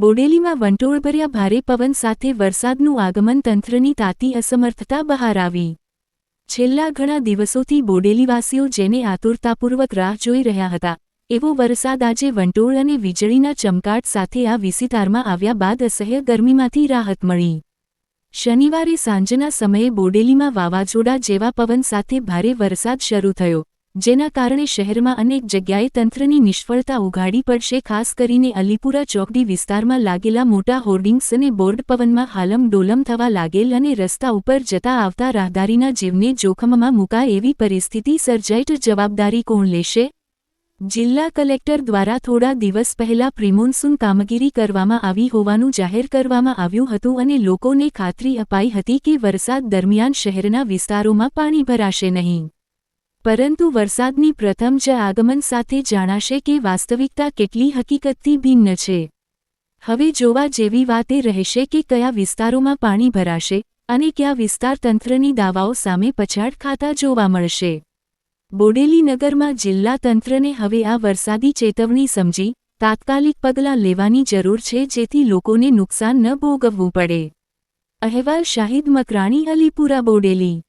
બોડેલીમાં વંટોળભર્યા ભારે પવન સાથે વરસાદનું આગમન તંત્રની તાતી અસમર્થતા બહાર આવી. છેલ્લા ઘણા દિવસોથી બોડેલીવાસીઓ જેને આતુરતાપૂર્વક રાહ જોઈ રહ્યા હતા, એવો વરસાદ આજે વંટોળ અને વીજળીના ચમકાટ સાથે આ વિસ્તારમાં આવ્યા બાદ અસહ્ય ગરમીમાંથી રાહત મળી. શનિવારે સાંજના સમયે બોડેલીમાં વાવાઝોડા જેવા પવન સાથે ભારે વરસાદ શરૂ થયો. જેના કારણે શહેરમાં અનેક જગ્યાએ તંત્રની નિષ્ફળતા ઉઘાડી પડશે, ખાસ કરીને અલીપુરા ચોકડી વિસ્તારમાં લાગેલા મોટા હોર્ડિંગ્સ અને બોર્ડ પવનમાં હાલમ ડોલમ થવા લાગેલ અને રસ્તા ઉપર જતા આવતા રાહદારીના જીવને જોખમમાં મુકાય એવી પરિસ્થિતિ સર્જાઈટ જવાબદારી કોણ લેશે? જિલ્લા કલેક્ટર દ્વારા થોડા દિવસ પહેલા પ્રિમોન્સૂન કામગીરી કરવામાં આવી હોવાનું જાહેર કરવામાં આવ્યું હતું અને લોકોને ખાતરી અપાઈ હતી કે વરસાદ દરમિયાન શહેરના વિસ્તારોમાં પાણી ભરાશે નહીં. પરંતુ વરસાદની પ્રથમ જ આગમન સાથે જાણાશે કે વાસ્તવિકતા કેટલી હકીકતથી ભિન્ન છે. હવે જોવા જેવી વાત રહેશે કે કયા વિસ્તારોમાં પાણી ભરાશે અને કયા વિસ્તાર તંત્રની દાવાઓ સામે પછાડ ખાતા જોવા મળશે. બોડેલી નગરમાં જિલ્લા તંત્રને હવે આ વરસાદી ચેતવણી સમજી તાત્કાલિક પગલાં લેવાની જરૂર છે જેથી લોકોને નુકસાન ન ભોગવવું પડે. અહેવાલ શાહિદ મકરાણી, અલીપુરા, બોડેલી.